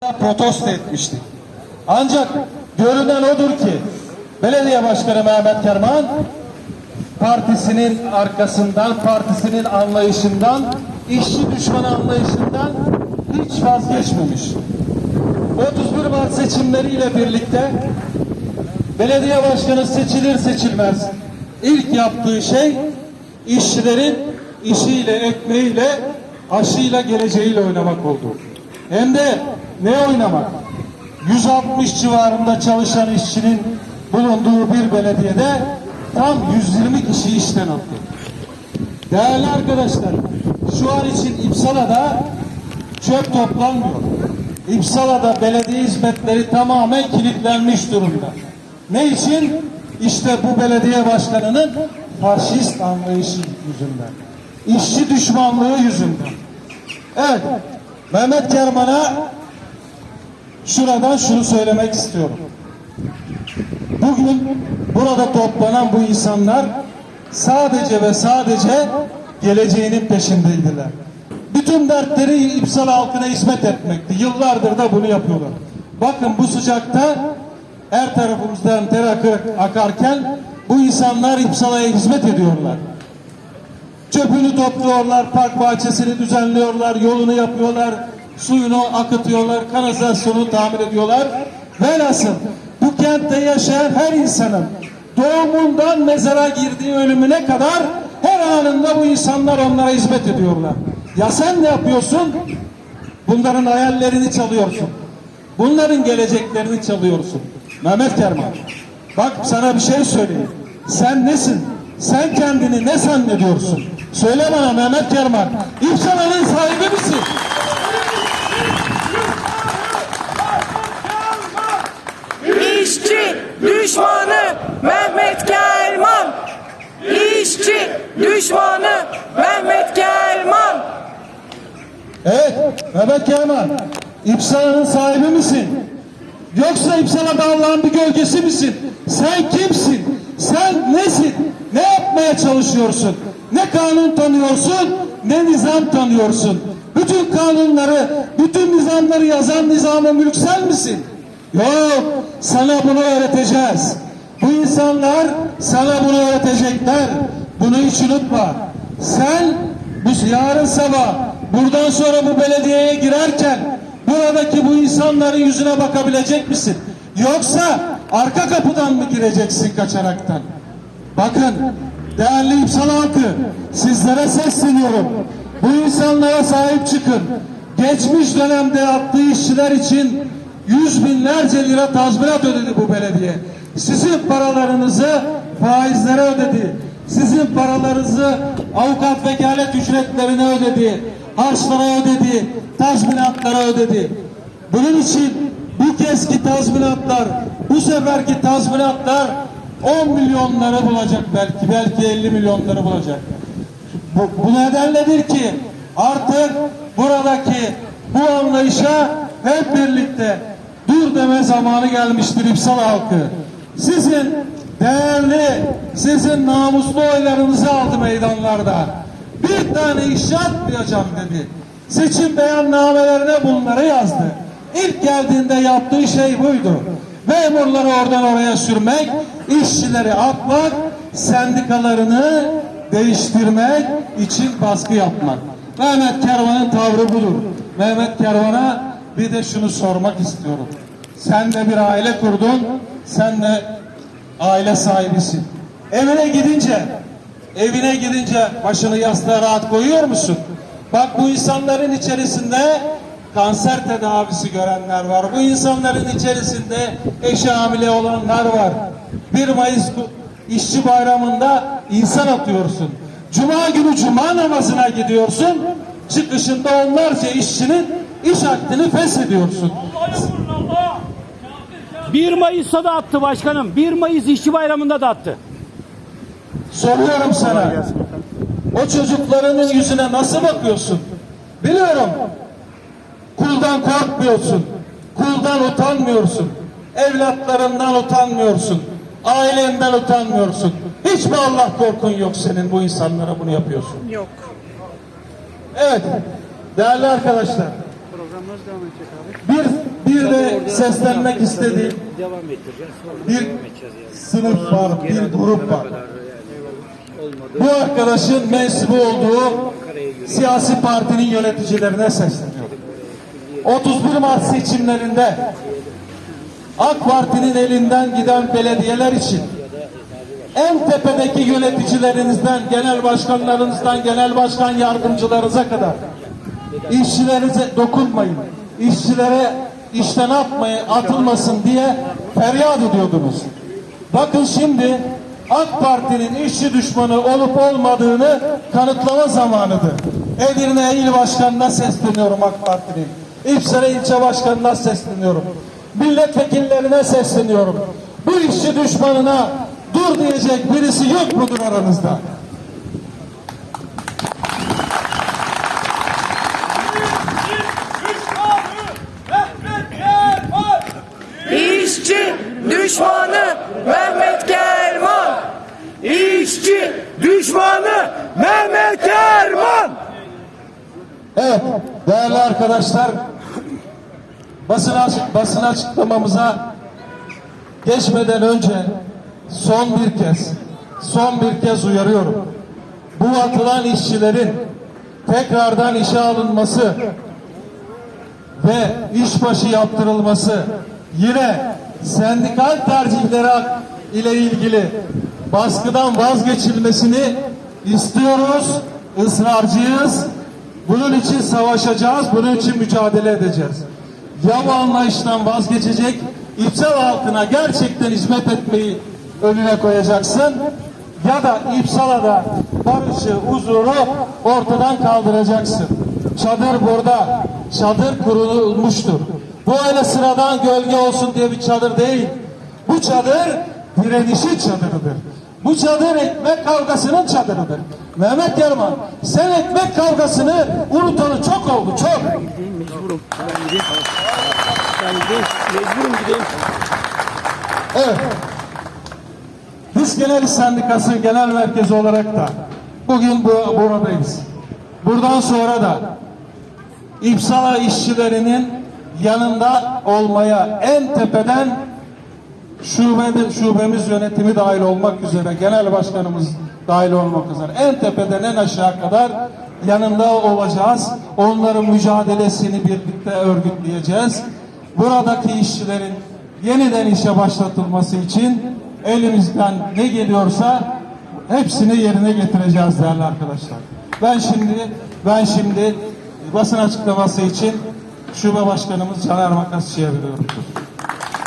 protesto etmiştik. Ancak görünen odur ki belediye başkanı Mehmet Kerman partisinin arkasından, partisinin anlayışından, işçi düşmanı anlayışından hiç vazgeçmemiş. 31 Mart seçimleriyle birlikte belediye başkanı seçilir seçilmez ilk yaptığı şey işçilerin işiyle, ekmeğiyle, aşıyla, geleceğiyle oynamak oldu. Hem de ne oynamak? 160 civarında çalışan işçinin bulunduğu bir belediyede tam 120 kişi işten attı. Değerli arkadaşlar, şu an için İpsala'da çöp toplanmıyor. İpsala'da belediye hizmetleri tamamen kilitlenmiş durumda. Ne için? İşte bu belediye başkanının faşist anlayışı yüzünden. İşçi düşmanlığı yüzünden. Evet, Mehmet Kerman'a şuradan şunu söylemek istiyorum. Bugün burada toplanan bu insanlar sadece ve sadece geleceğinin peşindeydiler. Bütün dertleri İpsala halkına hizmet etmekti. Yıllardır da bunu yapıyorlar. Bakın bu sıcakta her tarafımızdan ter akarken bu insanlar İpsala'ya hizmet ediyorlar. Çöpünü topluyorlar, park bahçesini düzenliyorlar, yolunu yapıyorlar, suyunu akıtıyorlar, kanalizasyonu tamir ediyorlar. Velhasıl bu kentte yaşayan her insanın doğumundan mezara girdiği ölümüne kadar her anında bu insanlar onlara hizmet ediyorlar. Ya sen ne yapıyorsun? Bunların hayallerini çalıyorsun. Bunların geleceklerini çalıyorsun. Mehmet Kerman, bak sana bir şey söyleyeyim. Sen nesin? Sen kendini ne zannediyorsun? Söyle bana Mehmet Kerman. İpsala'nın sahibi misin? İşçi düşmanı Mehmet Gelman. İşçi düşmanı Mehmet Gelman. Evet, Mehmet Kerman. İpsala'nın sahibi misin? Yoksa İpsala'da Allah'ın bir gölgesi misin? Sen kimsin? Sen nesin? Ne yapmaya çalışıyorsun? Ne kanun tanıyorsun? Ne nizam tanıyorsun? Bütün kanunları, bütün nizamları yazan nizam-ı mülk sen misin? Yok, sana bunu öğreteceğiz. Bu insanlar sana bunu öğretecekler. Bunu hiç unutma. Sen bu yarın sabah buradan sonra bu belediyeye girerken buradaki bu insanların yüzüne bakabilecek misin? Yoksa arka kapıdan mı gireceksin kaçaraktan? Bakın değerli İpsal halkı sizlere sesleniyorum. Bu insanlara sahip çıkın. Geçmiş dönemde yaptığı işçiler için yüz binlerce lira tazminat ödedi bu belediye. Sizin paralarınızı faizlere ödedi. Sizin paralarınızı avukat vekalet ücretlerine ödedi. Harçlara ödedi. Tazminatlara ödedi. Bunun için bu keski tazminatlar, bu seferki tazminatlar 10 milyonları bulacak belki, belki 50 milyonları bulacak. Bu, bu nedenledir ki artık buradaki bu anlayışa hep birlikte dur deme zamanı gelmiştir İpsal halkı. Sizin değerli, sizin namuslu oylarınızı aldı meydanlarda. Bir tane işçi atmayacağım dedi. Seçim beyannamelerine bunları yazdı. İlk geldiğinde yaptığı şey buydu. Memurları oradan oraya sürmek, işçileri atmak, sendikalarını değiştirmek için baskı yapmak. Mehmet Kervan'ın tavrı budur. Mehmet Kervan'a bir de şunu sormak istiyorum. Sen de bir aile kurdun, sen de aile sahibisin. Evine gidince, evine gidince başını yastığa rahat koyuyor musun? Bak bu insanların içerisinde kanser tedavisi görenler var. Bu insanların içerisinde eşi hamile olanlar var. 1 Mayıs işçi bayramında insan atıyorsun. Cuma günü cuma namazına gidiyorsun. Çıkışında onlarca işçinin iş hakkını feshediyorsun. 1 Mayıs'ta da attı başkanım. 1 Mayıs işçi bayramında da attı. Soruyorum sana. O çocuklarının yüzüne nasıl bakıyorsun? Biliyorum. Kuldan korkmuyorsun. Kuldan utanmıyorsun. Evlatlarından utanmıyorsun. Ailenden utanmıyorsun. Hiç mi Allah korkun yok senin bu insanlara bunu yapıyorsun? Yok. Evet. Değerli arkadaşlar. Programımız devam edecek abi. Bir, bir de seslenmek istediğim Devam ettireceğiz. Sonra bir devam edeceğiz yani. sınıf var, bir grup var. Olmadı. Bu arkadaşın mensubu olduğu siyasi partinin yöneticilerine sesleniyorum. 31 Mart seçimlerinde AK Parti'nin elinden giden belediyeler için en tepedeki yöneticilerinizden, genel başkanlarınızdan, genel başkan yardımcılarınıza kadar işçilerinize dokunmayın, işçilere işten atmayın, atılmasın diye feryat ediyordunuz. Bakın şimdi AK Parti'nin işçi düşmanı olup olmadığını kanıtlama zamanıdır. Edirne İl Başkanı'na sesleniyorum AK Parti'nin. İpsala ilçe başkanına sesleniyorum. Milletvekillerine sesleniyorum. Bu işçi düşmanına dur diyecek birisi yok mudur aranızda? İşçi düşmanı Mehmet Kerman. İşçi düşmanı Mehmet Kerman. Evet, değerli arkadaşlar, basın, açık, basın açıklamamıza geçmeden önce son bir kez, son bir kez uyarıyorum. Bu atılan işçilerin tekrardan işe alınması ve işbaşı yaptırılması yine sendikal tercihleri ile ilgili baskıdan vazgeçilmesini istiyoruz, ısrarcıyız. Bunun için savaşacağız, bunun için mücadele edeceğiz. Ya bu anlayıştan vazgeçecek, İpsal halkına gerçekten hizmet etmeyi önüne koyacaksın ya da İpsala'da barışı, huzuru ortadan kaldıracaksın. Çadır burada, çadır kurulmuştur. Bu öyle sıradan gölge olsun diye bir çadır değil. Bu çadır direnişi çadırıdır. Bu çadır ekmek kavgasının çadırıdır. Mehmet Yarman, sen ekmek kavgasını unutalı çok oldu, çok. Mecburum. Ben gideyim. Ben gideyim. Mecburum gideyim. Evet. Biz Genel İş Sendikası Genel Merkezi olarak da bugün bu, buradayız. Buradan sonra da İpsala işçilerinin yanında olmaya en tepeden şube, şubemiz yönetimi dahil olmak üzere, genel başkanımız dahil olmak üzere en tepeden en aşağı kadar yanında olacağız. Onların mücadelesini birlikte örgütleyeceğiz. Buradaki işçilerin yeniden işe başlatılması için elimizden ne geliyorsa hepsini yerine getireceğiz değerli arkadaşlar. Ben şimdi ben şimdi basın açıklaması için şube başkanımız Caner Makasçı'ya veriyorum.